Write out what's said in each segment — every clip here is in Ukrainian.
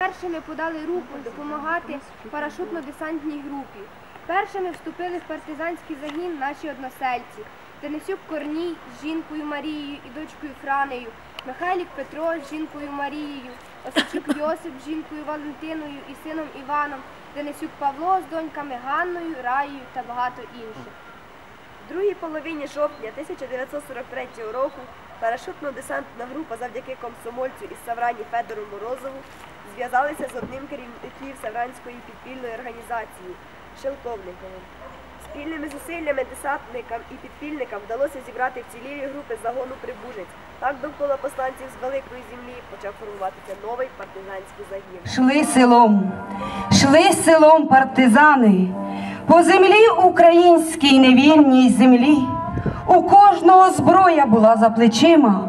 Першими подали руку допомагати парашутно-десантній групі. Першими вступили в партизанський загін наші односельці. Денисюк Корній з жінкою Марією і дочкою Франею, Михайлік Петро з жінкою Марією, Осичук Йосип з жінкою Валентиною і сином Іваном, Денисюк Павло з доньками Ганною, Раєю та багато інших. В другій половині жовтня 1943 року парашутно-десантна група завдяки комсомольцю із Саврані Федору Морозову зв'язалися з одним керівників Савранської підпільної організації Шелковниковим. Спільними зусиллями десантникам і підпільникам вдалося зібрати вцілілі групи загону Прибужець. Так довкола посланців з великої землі почав формуватися новий партизанський загін. Шли селом, шли селом партизани, по землі українській невільній землі. У кожного зброя була за плечима,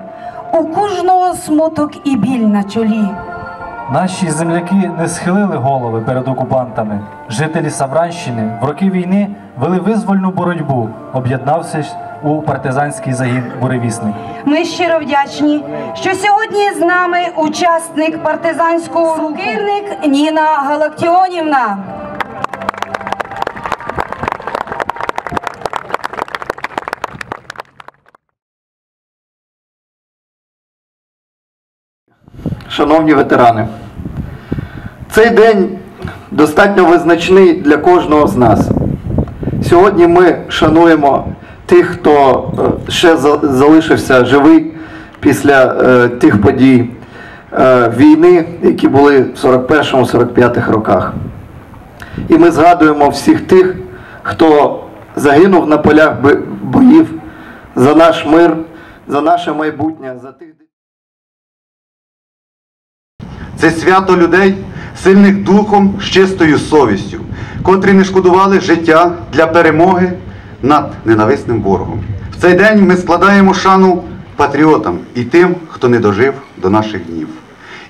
у кожного смуток і біль на чолі. Наші земляки не схилили голови перед окупантами. Жителі Савранщини в роки війни вели визвольну боротьбу, об'єднавшись у партизанський загін буревісник. Ми щиро вдячні, що сьогодні з нами учасник партизанського руху Сокирник Ніна Галактіонівна. Шановні ветерани, цей день достатньо визначний для кожного з нас. Сьогодні ми шануємо тих, хто е, ще залишився живий після е, тих подій е, війни, які були в 41-45 роках. І ми згадуємо всіх тих, хто загинув на полях боїв за наш мир, за наше майбутнє, за тих. Це свято людей, сильних духом з чистою совістю, котрі не шкодували життя для перемоги над ненависним ворогом. В цей день ми складаємо шану патріотам і тим, хто не дожив до наших днів,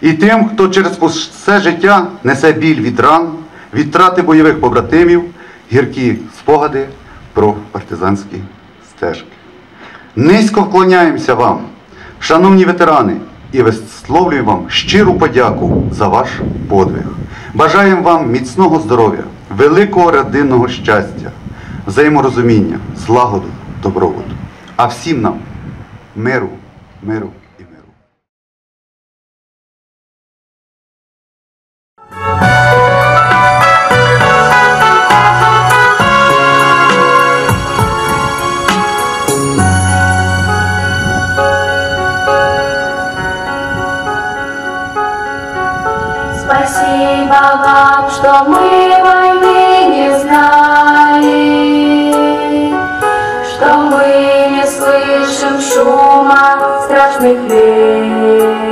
і тим, хто через все життя несе біль від ран, від втрати бойових побратимів, гіркі спогади про партизанські стежки. Низько вклоняємося вам, шановні ветерани, і висловлюємо вам щиру подяку за ваш подвиг. Бажаємо вам міцного здоров'я, великого родинного щастя, взаєморозуміння, злагоду, добробуту. А всім нам миру, миру что мы войны не знали, что мы не слышим шума страшных лет,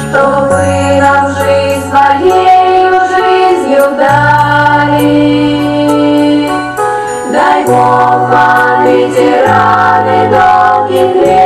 что вы нам жизнь своей жизнью дали. Дай Бог вам, ветераны, долгих лет.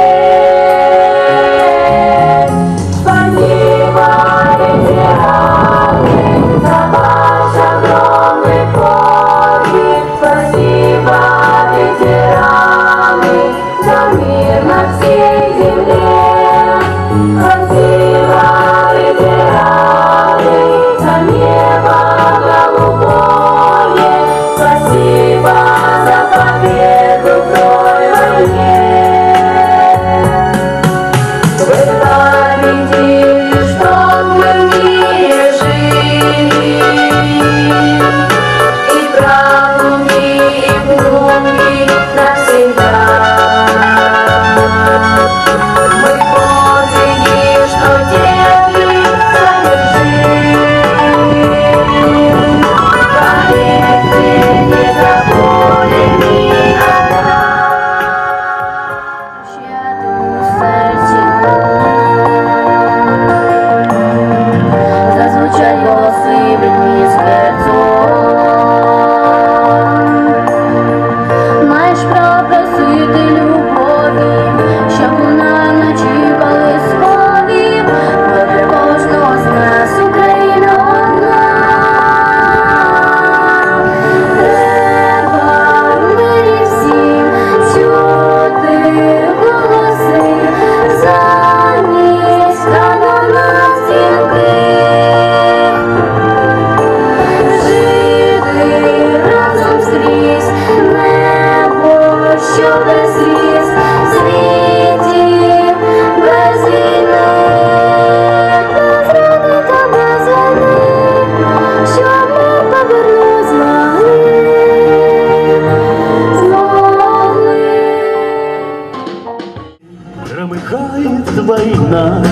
война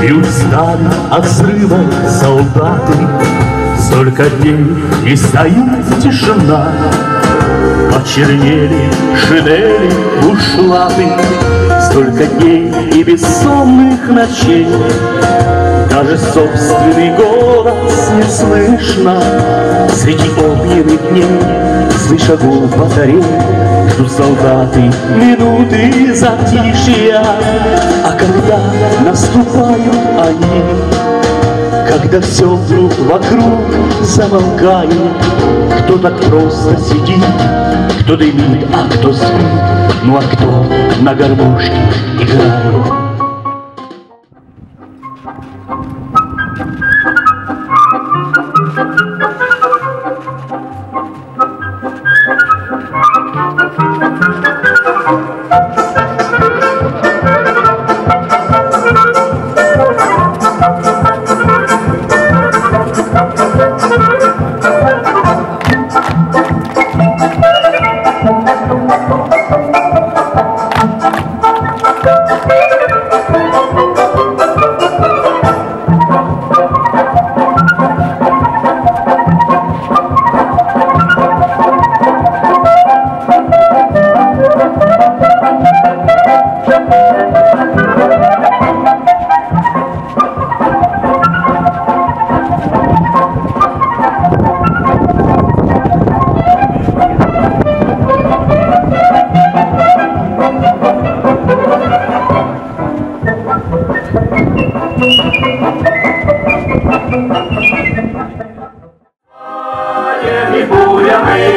Бьют стали от взрыва солдаты Столько дней и стоит тишина. Почернели шинели, бушлаты. Столько дней и бессонных ночей. Даже собственный голос не слышно. Среди огненных дней Слыша гул батарей Ждут солдаты минуты затишья. А когда наступают они когда все вдруг вокруг замолкает. Кто так просто сидит, кто дымит, а кто спит. Ну а кто на гармошке играет і бурями,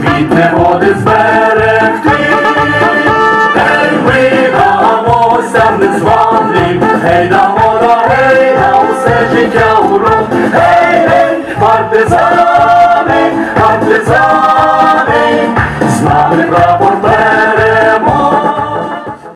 від негоди зберегти. Ми дамося в незваний, гей, дамо да гей, на усе життя урок. Гей, гей, партизани,